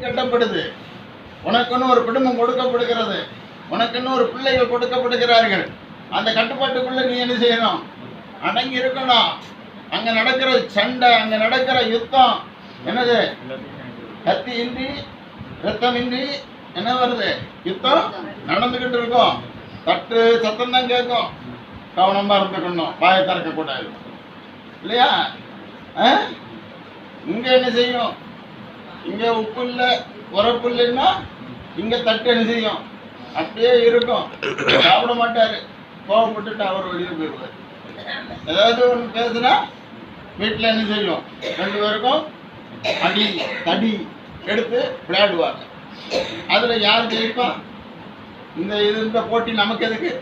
கட்டப்படுது. உனக்குன்னு ஒரு குடும்பம் கொடுக்கப்படுகிறது. உனக்குன்னு ஒரு பிள்ளைகள் கொடுக்கப்படுகிறார்கள். அந்த கட்டுப்பாட்டுக்குள்ள நீ என்ன செய்யணும்? அடங்கி இருக்கணும். அங்க நடக்கிற சண்டை அங்க நடக்கிற யுத்தம். என்னது? கத்தி இன்றி ரத்தமின்றி என்ன வருது? யுத்தம் நடந்துகிட்டு இருக்கும். தட்டு சத்தம் தான் கேட்கும். கவனமா இருந்துக்கணும். வாயை திறக்க கூடாது இல்லையா? ஆ? இங்க என்ன செய்யும்? இங்க உப்பு இல்ல உரப்பு இல்லைன்னா இங்க தட்டு என்ன செய்யும்? அப்படியே இருக்கும். சாப்பிட மாட்டாரு. கோவப்பட்டுட்டு அவர் வெளியே போயிடுவார். ஏதாவது ஒன்று பேசுனா வீட்டில் என்ன செய்யும்? ரெண்டு பேருக்கும் அடி தடி எடுத்து விளையாடுவாங்க. அதில் யார் ஜெயிப்பா? இந்த இது இந்த போட்டி நமக்கு எதுக்கு?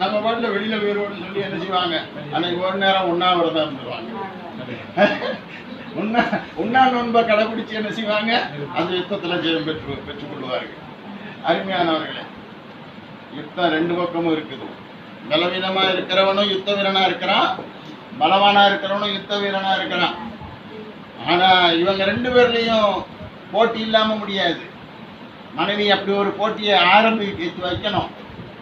நம்ம பாட்டில் வெளியில் போயிடுவோம்னு சொல்லி என்ன செய்வாங்க? அன்னைக்கு ஒரு நேரம் உண்ணாவிரதம் இருந்துருவாங்க உண்ணா உண்ணா நோன்பை கடைபிடிச்சு என்ன செய்வாங்க. அந்த யுத்தத்தில் ஜெயம் பெற்று பெற்றுக் கொள்வார்கள் அருமையானவர்களே யுத்தம் ரெண்டு பக்கமும் இருக்குது. பலவீனமா இருக்கிறவனும் யுத்த வீரனா இருக்கிறான். பலவானா இருக்கிறவனும் யுத்த வீரனா இருக்கிறான். ஆனா இவங்க ரெண்டு பேர்லேயும் போட்டி இல்லாம முடியாது. மனைவி அப்படி ஒரு போட்டியை ஆரம்பிச்சு வைக்கணும்.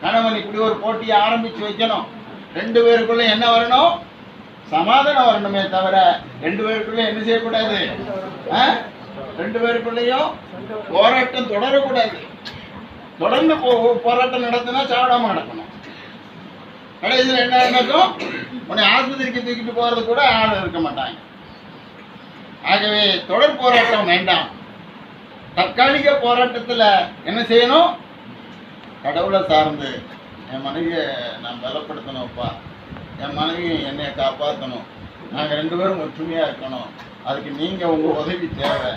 கணவன் இப்படி ஒரு போட்டியை ஆரம்பிச்சு வைக்கணும். ரெண்டு பேருக்குள்ள என்ன வரணும்? சமாதானம் வரணுமே தவிர ரெண்டு பேருக்குள்ள என்ன செய்யக்கூடாது? ரெண்டு பேருக்குள்ளேயும் போராட்டம் தொடரக்கூடாது. தொடர்ந்து போ- போராட்டம் நடத்தினா சாடாம நடக்கணும். கடைசியில் என்ன நடக்கும்? உன்னை ஆஸ்பத்திரிக்கு தூக்கிட்டு போறது கூட ஆள் இருக்க மாட்டாங்க. ஆகவே தொடர் போராட்டம் வேண்டாம். தற்காலிக போராட்டத்துல என்ன செய்யணும்? கடவுளை சார்ந்து என் மனைவியை நான் பலப்படுத்தணும்ப்பா. என் மனைவி என்னை காப்பாற்றணும் நாங்கள் ரெண்டு பேரும் ஒற்றுமையாக இருக்கணும். அதுக்கு நீங்கள் உங்கள் உதவி தேவை.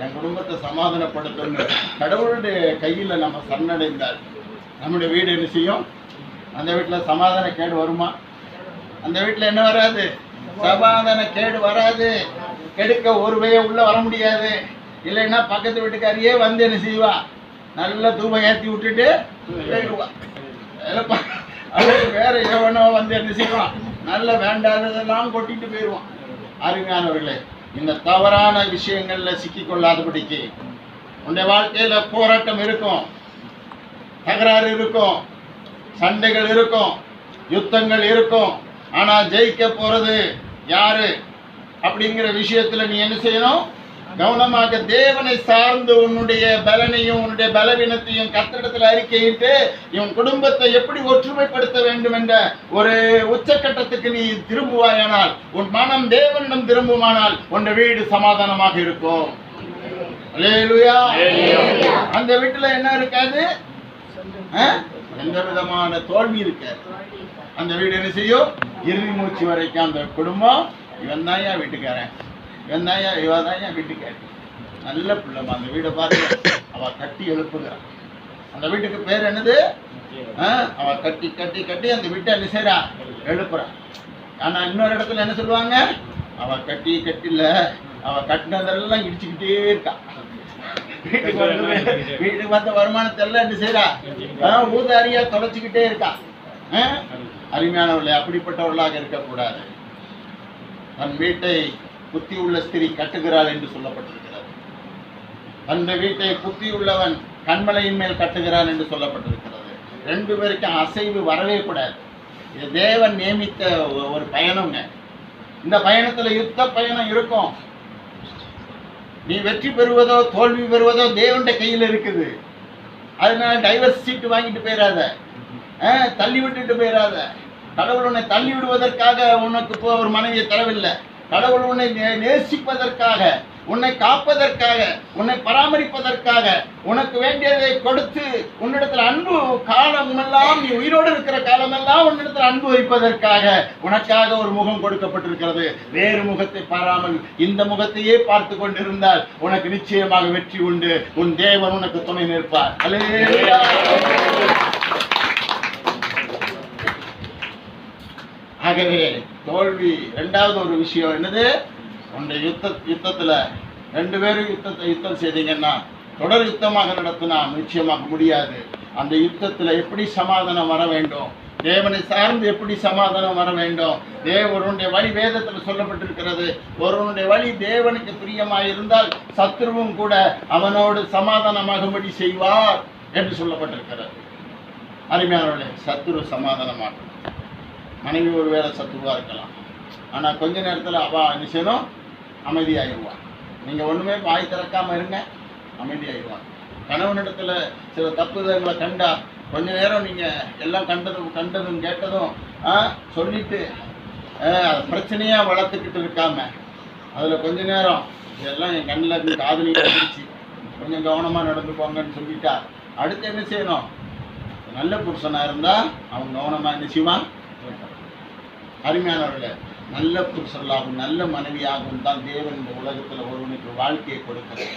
என் குடும்பத்தை சமாதானப்படுத்தணும் கடவுளுடைய கையில் நம்ம சரணடைந்தால் நம்முடைய வீடு என்ன செய்யும்? அந்த வீட்டில் சமாதான கேடு வருமா? அந்த வீட்டில் என்ன வராது? சமாதான கேடு வராது. கெடுக்க ஒரு வய உள்ளே வர முடியாது. இல்லைன்னா பக்கத்து வீட்டுக்காரியே வந்து என்ன செய்வா? நல்லா தூபம் ஏற்றி விட்டுட்டு போயிடுவா. ப- வேற எவனோ வந்து என்ன செய்வான்? நல்ல வேண்டாததெல்லாம் கொட்டிட்டு போயிடுவான். அருமையானவர்களே இந்த தவறான விஷயங்கள்ல சிக்கி கொள்ளாதபடிக்கு உன்னுடைய வாழ்க்கையில போராட்டம் இருக்கும். தகராறு இருக்கும். சண்டைகள் இருக்கும். யுத்தங்கள் இருக்கும். ஆனா ஜெயிக்க போறது யாரு? அப்படிங்கிற விஷயத்துல நீ என்ன செய்யணும்? கவனமாக தேவனை சார்ந்து உன்னுடைய பலனையும் உன்னுடைய பலவீனத்தையும் கத்திடத்தில் அறிக்கையிட்டு இவன் குடும்பத்தை எப்படி ஒற்றுமைப்படுத்த வேண்டும் என்ற ஒரு உச்சக்கட்டத்துக்கு நீ திரும்புவாயானால் உன் மனம் தேவனிடம் திரும்புமானால் உன் வீடு சமாதானமாக இருக்கும். அந்த வீட்டுல என்ன இருக்காது? எந்த விதமான தோல்வி இருக்காது. அந்த வீடு என்ன செய்யும்? இறுதி மூச்சு வரைக்கும் அந்த குடும்பம் இவன் தான்யா வீட்டுக்காரன். இவன் தான்யா இவன் தான்யா வீட்டுக்காரி? நல்ல பிள்ளைமா அந்த வீடை பாருங்க அவ கட்டி எழுப்புகிறான் அந்த வீட்டுக்கு பேர் என்னது? அவ கட்டி கட்டி கட்டி அந்த வீட்டை என்ன செய்றா? எழுப்புறான் ஆனா இன்னொரு இடத்துல என்ன சொல்லுவாங்க? அவ கட்டி கட்டில அவ கட்டினதெல்லாம் இடிச்சுக்கிட்டே இருக்கா. வீட்டுக்கு வந்து வீட்டுக்கு வந்த வருமானத்தை எல்லாம் என்ன செய்றா? ஆ, ஊதாரியா தொலைச்சுக்கிட்டே இருக்கா. ஆ? அருமையானவர்களே அப்படிப்பட்டவர்களாக இருக்கக்கூடாது. தன் வீட்டை புத்தி உள்ள ஸ்திரீ கட்டுகிறாள் என்று சொல்லப்பட்டிருக்கிறது. அந்த வீட்டை புத்தியுள்ளவன் கண்மலையின் மேல் கட்டுகிறான் என்று சொல்லப்பட்டிருக்கிறது. ரெண்டு பேருக்கும் அசைவு வரவே கூடாது. இது தேவன் நியமித்த ஒரு பயணம்ங்க இந்த பயணத்துல யுத்த பயணம் இருக்கும். நீ வெற்றி பெறுவதோ தோல்வி பெறுவதோ தேவனுடைய கையில் இருக்குது. அதனால டைவர்ஸ் சீட்டு வாங்கிட்டு போயிடாத தள்ளி விட்டுட்டு போயிடாத கடவுள் உன்னை தள்ளி விடுவதற்காக உனக்கு இப்போ ஒரு மனைவியை தரவில்லை. கடவுள் உன்னை நே- நேசிப்பதற்காக உன்னை காப்பதற்காக உன்னை பராமரிப்பதற்காக உனக்கு வேண்டியதை கொடுத்து உன்னிடத்தில் அன்பு காலமெல்லாம் நீ உயிரோடு இருக்கிற காலமெல்லாம் உன்னிடத்தில் அன்பு வைப்பதற்காக உனக்காக ஒரு முகம் கொடுக்கப்பட்டிருக்கிறது. வேறு முகத்தை பாராமல் இந்த முகத்தையே பார்த்து கொண்டிருந்தால் உனக்கு நிச்சயமாக வெற்றி உண்டு. உன் தேவன் உனக்கு துணை நிற்பார். அலே ஆகவே தோல்வி ரெண்டாவது ஒரு விஷயம் என்னது? உன்னுடைய யுத்த யுத்தத்தில் ரெண்டு பேரும் யுத்தத்தை யுத்தம் செய்தீங்கன்னா தொடர் யுத்தமாக நடத்தினா நிச்சயமாக முடியாது. அந்த யுத்தத்தில் எப்படி சமாதானம் வர வேண்டும்? தேவனை சார்ந்து எப்படி சமாதானம் வர வேண்டும்? தேவருடைய வழி வேதத்தில் சொல்லப்பட்டிருக்கிறது. ஒருவனுடைய வழி தேவனுக்கு பிரியமாக இருந்தால் சத்ருவும் கூட அவனோடு சமாதானமாகும்படி செய்வார் என்று சொல்லப்பட்டிருக்கிறது. அருமையானவர்களே சத்ரு சமாதானமாகும். மனைவி ஒரு வேளை சத்துவாக இருக்கலாம். ஆனால் கொஞ்ச நேரத்தில் அவள் என்ன செய்யணும்? அமைதியாகிடுவான் நீங்கள் ஒன்றுமே வாய் திறக்காமல் இருங்க அமைதியாகிடுவான் கணவனிடத்தில் சில தப்புதங்களை கண்டா கொஞ்ச நேரம் நீங்கள் எல்லாம் கண்டதும் கண்டதும் கேட்டதும் ஆ, சொல்லிட்டு பிரச்சனையாக வளர்த்துக்கிட்டு இருக்காம அதில் கொஞ்ச நேரம் இதெல்லாம் என் கண்ணில் இருந்து காதலிங்க இருந்துச்சு கொஞ்சம் கவனமாக நடந்து போங்கன்னு சொல்லிட்டா அடுத்து என்ன செய்யணும்? நல்ல புருஷனாக இருந்தால் அவன் கவனமாக என்ன செய்வான்? அருமையானவர்களே நல்ல புருஷர்களாகவும் நல்ல மனைவியாகவும் தான் தேவன் இந்த உலகத்தில் ஒருவனுக்கு வாழ்க்கையை கொடுக்கிறது